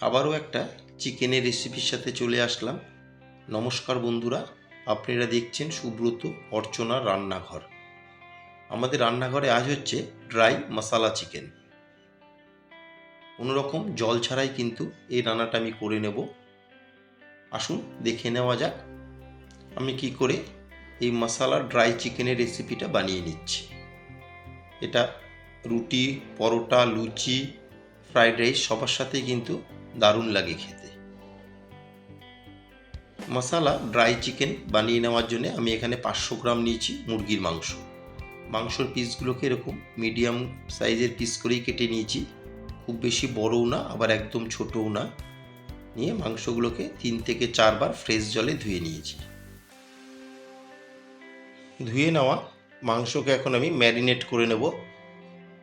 আবারও একটা চিকেনের রেসিপির সাথে চলে আসলাম। নমস্কার বন্ধুরা, আপনারা দেখছেন সুব্রত অর্চনার রান্নাঘর। আমাদের রান্নাঘরে আজ হচ্ছে ড্রাই মশালা চিকেন কোনো রকম জল ছাড়াই কিন্তু এই রান্নাটা আমি করে নেব। আসুন দেখে নেওয়া যাক আমি কি করে এই মশালা ড্রাই চিকেনের রেসিপিটা বানিয়ে নিচ্ছি। এটা রুটি, পরোটা, লুচি ফ্রাইড রাইস সবার সাথেই কিন্তু দারুণ লাগে খেতে। মশালা ড্রাই চিকেন বানিয়ে নেওয়ার জন্য আমি এখানে পাঁচশো গ্রাম নিয়েছি মুরগির মাংস। মাংসর পিসগুলোকে এরকম মিডিয়াম সাইজের পিস করেই কেটে নিয়েছি। খুব বেশি বড়ও না, আবার একদম ছোটও না। নিয়ে মাংসগুলোকে তিন থেকে চারবার ফ্রেশ জলে ধুয়ে নিয়েছি। ধুয়ে নেওয়া মাংসকে এখন আমি ম্যারিনেট করে নেব।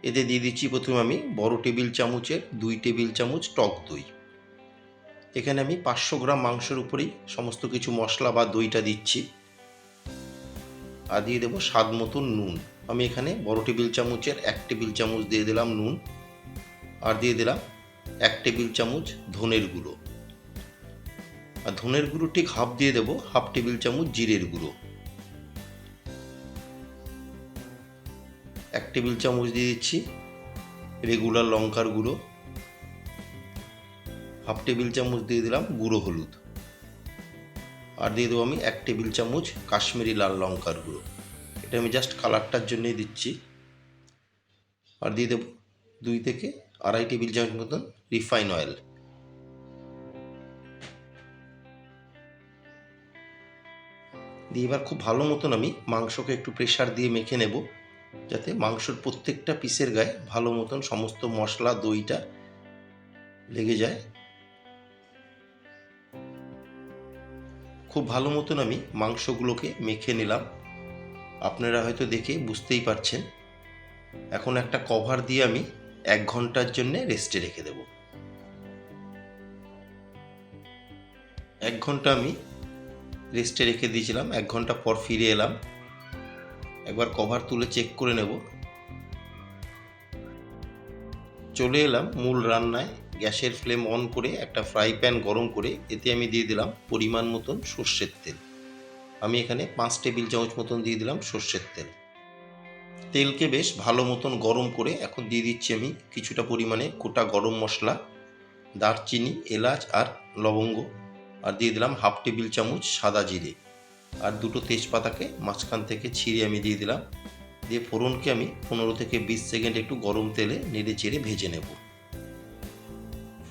এতে দিয়ে দিচ্ছি প্রথমে আমি বড় টেবিল চামচের দুই টেবিল চামচ টক দই। এখানে আমি পাঁচশো গ্রাম মাংসের উপরেই সমস্ত কিছু মশলা বা দইটা দিচ্ছি। আর দিয়ে দেবো স্বাদ মতন নুন। আমি এখানে বড় টেবিল চামচের এক টেবিল চামচ দিয়ে দিলাম নুন। আর দিয়ে দিলাম এক টেবিল চামচ ধনের গুঁড়ো। আর ধনের গুঁড়ো ঠিক হাফ দিয়ে দেবো, হাফ টেবিল চামচ জিরের গুঁড়ো। এক টেবিল চামচ দিয়ে দিচ্ছি রেগুলার লঙ্কার গুঁড়ো। হাফ টেবিল চামচ দিয়ে দিলাম গুঁড়ো হলুদ। আর দিয়ে দেবো আমি এক টেবিল চামচ কাশ্মীরি লাল লঙ্কার গুঁড়ো। এটা আমি জাস্ট কালারটার জন্যই দিচ্ছি। আর দিয়ে দেবো দুই থেকে আড়াই টেবিল চামচ মতন রিফাইন অয়েল। দিয়ে এবার খুব ভালো মতন আমি মাংসকে একটু প্রেশার দিয়ে মেখে নেব, যাতে মাংসর প্রত্যেকটা পিসের গায়ে ভালো মতন সমস্ত মশলা, দইটা লেগে যায়। খুব ভালো মতন আমি মাংসগুলোকে মেখে নিলাম। আপনারা হয়তো দেখে বুঝতেই পারছেন। এখন একটা কভার দিয়ে আমি এক ঘণ্টার জন্য রেস্টে রেখে দেব। এক ঘণ্টা আমি রেস্টে রেখে দিয়েছিলাম, এক ঘণ্টা পর ফিরে এলাম। একবার কভার তুলে চেক করে নেব। চলে এলাম মূল রান্নায়। গ্যাসের ফ্লেম অন করে একটা ফ্রাই প্যান গরম করে এতে আমি দিয়ে দিলাম পরিমাণ মতন সর্ষের তেল। আমি এখানে পাঁচ টেবিল চামচ মতন দিয়ে দিলাম সর্ষের তেল। তেলকে বেশ ভালো মতন গরম করে এখন দিয়ে দিচ্ছি আমি কিছুটা পরিমাণে গোটা গরম মশলা, দারচিনি, এলাচ আর লবঙ্গ আর দিয়ে দিলাম হাফ টেবিল চামচ সাদা জিরে। আর দুটো তেজপাতাকে মাঝখান থেকে ছিঁড়ে আমি দিয়ে দিলাম। দিয়ে ফোড়নকে আমি পনেরো থেকে বিশ সেকেন্ড একটু গরম তেলে নেড়ে চেড়ে ভেজে নেব।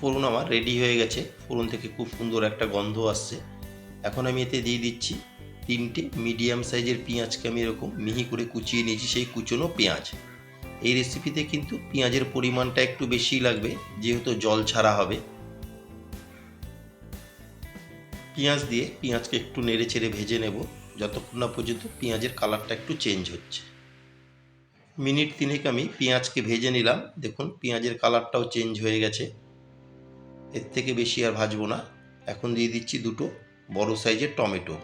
ফোড়ন আমার রেডি হয়ে গেছে। ফোড়ন থেকে খুব সুন্দর একটা গন্ধ আসছে। এখন আমি এতে দিয়ে দিচ্ছি তিনটে মিডিয়াম সাইজের পেঁয়াজকে আমি এরকম মিহি করে কুচিয়ে নিয়েছি, সেই কুচনো পেঁয়াজ। এই রেসিপিতে কিন্তু পেঁয়াজের পরিমাণটা একটু বেশি লাগবে, যেহেতু জল ছাড়া হবে। পেঁয়াজ দিয়ে পেঁয়াজকে একটু নেড়ে চেড়ে ভেজে নেব, যতক্ষণ না পর্যন্ত পেঁয়াজের কালারটা একটু চেঞ্জ হচ্ছে। মিনিট তিনেক আমি পেঁয়াজকে ভেজে নিলাম। দেখুন, পেঁয়াজের কালারটাও চেঞ্জ হয়ে গেছে। এর থেকে বেশি আর ভাজবো না। এখন দিয়ে দিচ্ছি দুটো বড় সাইজের টমেটো।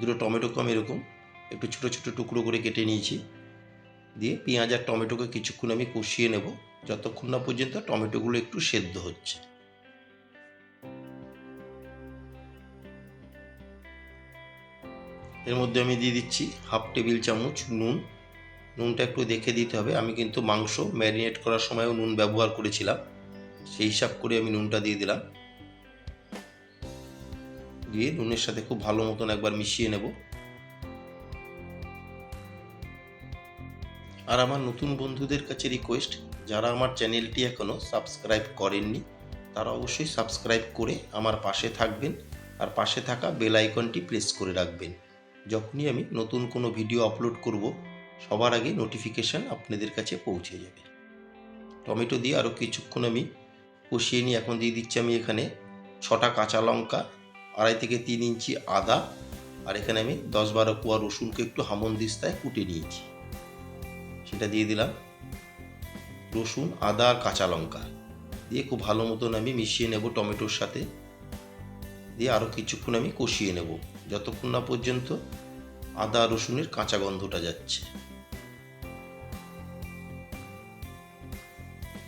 দুটো টমেটোকে আমি এরকম। একটু ছোটো ছোটো টুকরো করে কেটে নিয়েছি। দিয়ে পেঁয়াজ আর টমেটোকে কিছুক্ষণ আমি কষিয়ে নেব। যতক্ষণ না পর্যন্ত টমেটোগুলো একটু সেদ্ধ হচ্ছে। এর মধ্যে আমি দিয়ে দিচ্ছি হাফ টেবিল চামচ নুন। নুনটা একটু দেখে দিতে হবে। আমি কিন্তু মাংস ম্যারিনেট করার সময়ও নুন ব্যবহার করেছিলাম। সেই হিসাব করে আমি নুনটা দিয়ে দিলাম। দিয়ে নুনের সাথে খুব ভালো মতন একবার মিশিয়ে নেব। আর আমার নতুন বন্ধুদের কাছে রিকোয়েস্ট যারা আমার চ্যানেলটি এখনও সাবস্ক্রাইব করেননি, তারা অবশ্যই সাবস্ক্রাইব করে আমার পাশে থাকবেন আর পাশে থাকা বেল আইকনটি প্রেস করে রাখবেন। যখনই আমি নতুন কোনো ভিডিও আপলোড করব, সবার আগে নোটিফিকেশান আপনাদের কাছে পৌঁছে যাবে। টমেটো দিয়ে আরও কিছুক্ষণ আমি কষিয়ে নিয়ে এখন দিয়ে দিচ্ছি আমি এখানে ছটা কাঁচা লঙ্কা, আড়াই থেকে তিন ইঞ্চি আদা, আর এখানে আমি দশ বারো কোয়া রসুনকে একটু হামন দিস্তায় কুটে নিয়েছি। সেটা দিয়ে দিলাম রসুন, আদা আর কাঁচা লঙ্কা। দিয়ে খুব ভালো মতন আমি মিশিয়ে নেব টমেটোর সাথে। দিয়ে আরও কিছুক্ষণ আমি কষিয়ে নেব, যতক্ষণ না পর্যন্ত আদা রসুনের কাঁচা গন্ধটা যাচ্ছে।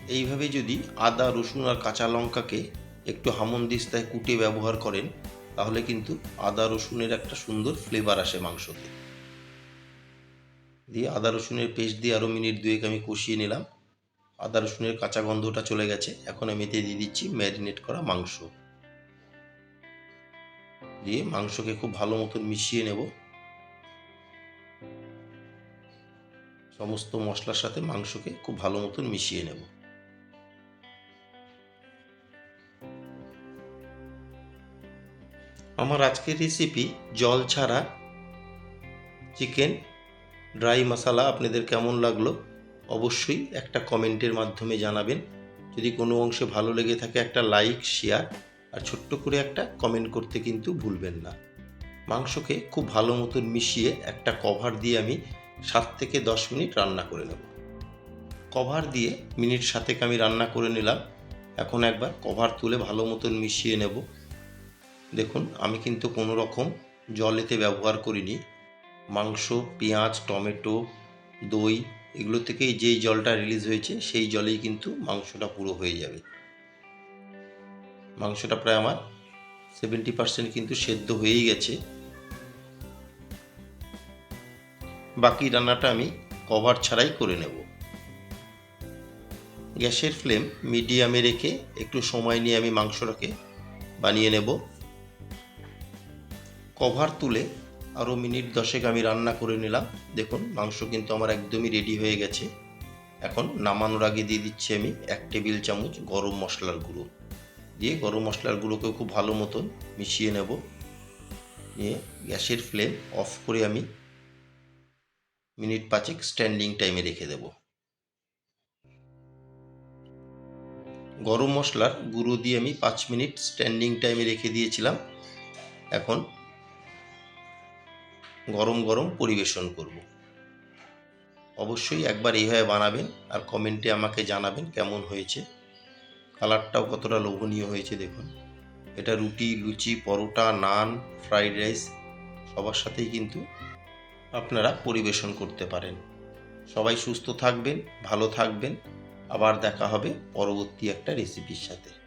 এইভাবে যদি আদা, রসুন আর কাঁচা লঙ্কাকে একটু হামনদিস্তায় কুটে ব্যবহার করেন, তাহলে কিন্তু আদা, রসুনের একটা সুন্দর ফ্লেভার আসে মাংসতে। দিয়ে আদা, রসুনের পেস্ট দিয়ে আরও মিনিট দুয়েক আমি কষিয়ে নিলাম। আদা, রসুনের কাঁচা গন্ধটা চলে গেছে। এখন আমি এতে দিয়ে দিচ্ছি ম্যারিনেট করা মাংস। দিয়ে মাংসকে খুব ভালো মতন মিশিয়ে নেব। সমস্ত মশলার সাথে মাংসকে খুব ভালো মতন মিশিয়ে নেব। আমার আজকের রেসিপি জল ছাড়া চিকেন ড্রাই মশলা আপনাদের কেমন লাগল অবশ্যই একটা কমেন্টের মাধ্যমে জানাবেন। যদি কোনো অংশে ভালো লেগে থাকে একটা লাইক শেয়ার আর ছোট্ট করে একটা কমেন্ট করতে কিন্তু ভুলবেন না। মাংসকে খুব ভালো মতন মিশিয়ে একটা কভার দিয়ে আমি সাত থেকে দশ মিনিট রান্না করে নেব। কভার দিয়ে মিনিট সাতেক আমি রান্না করে নিলাম। এখন একবার কভার তুলে ভালো মতন মিশিয়ে নেব। দেখুন, আমি কিন্তু কোনো রকম জল এতে ব্যবহার করিনি। মাংস, পেঁয়াজ, টমেটো, দই, এগুলো থেকেই যেই জলটা রিলিজ হয়েছে, সেই জলেই কিন্তু মাংসটা পুরো হয়ে যাবে। মাংসটা প্রায় আমার সেভেন্টি পার্সেন্ট কিন্তু সেদ্ধ হয়েই গেছে। বাকি রান্নাটা আমি কভার ছাড়াই করে নেব। গ্যাসের ফ্লেম মিডিয়ামে রেখে একটু সময় নিয়ে আমি মাংসটাকে বানিয়ে নেব। কভার তুলে আরও মিনিট দশেক আমি রান্না করে নিলাম। দেখুন, মাংস কিন্তু আমার একদমই রেডি হয়ে গেছে। এখন নামানোর আগে দিয়ে দিচ্ছি আমি এক টেবিল চামচ গরম মশলার গুঁড়ো। দিয়ে গরম মশলার গুঁড়োকেও খুব ভালো মতন মিশিয়ে নেব। নিয়ে গ্যাসের ফ্লেম অফ করে আমি মিনিট পাঁচেক স্ট্যান্ডিং টাইমে রেখে দেব। গরম মশলার গুঁড়ো দিয়ে আমি পাঁচ মিনিট স্ট্যান্ডিং টাইমে রেখে দিয়েছিলাম। এখন গরম গরম পরিবেশন করব। অবশ্যই একবার এইভাবে বানাবেন আর কমেন্টে আমাকে জানাবেন কেমন হয়েছে। কালারটাও কতটা লোভনীয় হয়েছে দেখুন। এটা রুটি, লুচি, পরোটা, নান ফ্রাইড রাইস সবার সাথেই কিন্তু আপনারা পরিবেশন করতে পারেন। সবাই সুস্থ থাকবেন, ভালো থাকবেন। আবার দেখা হবে পরবর্তী একটা রেসিপির সাথে।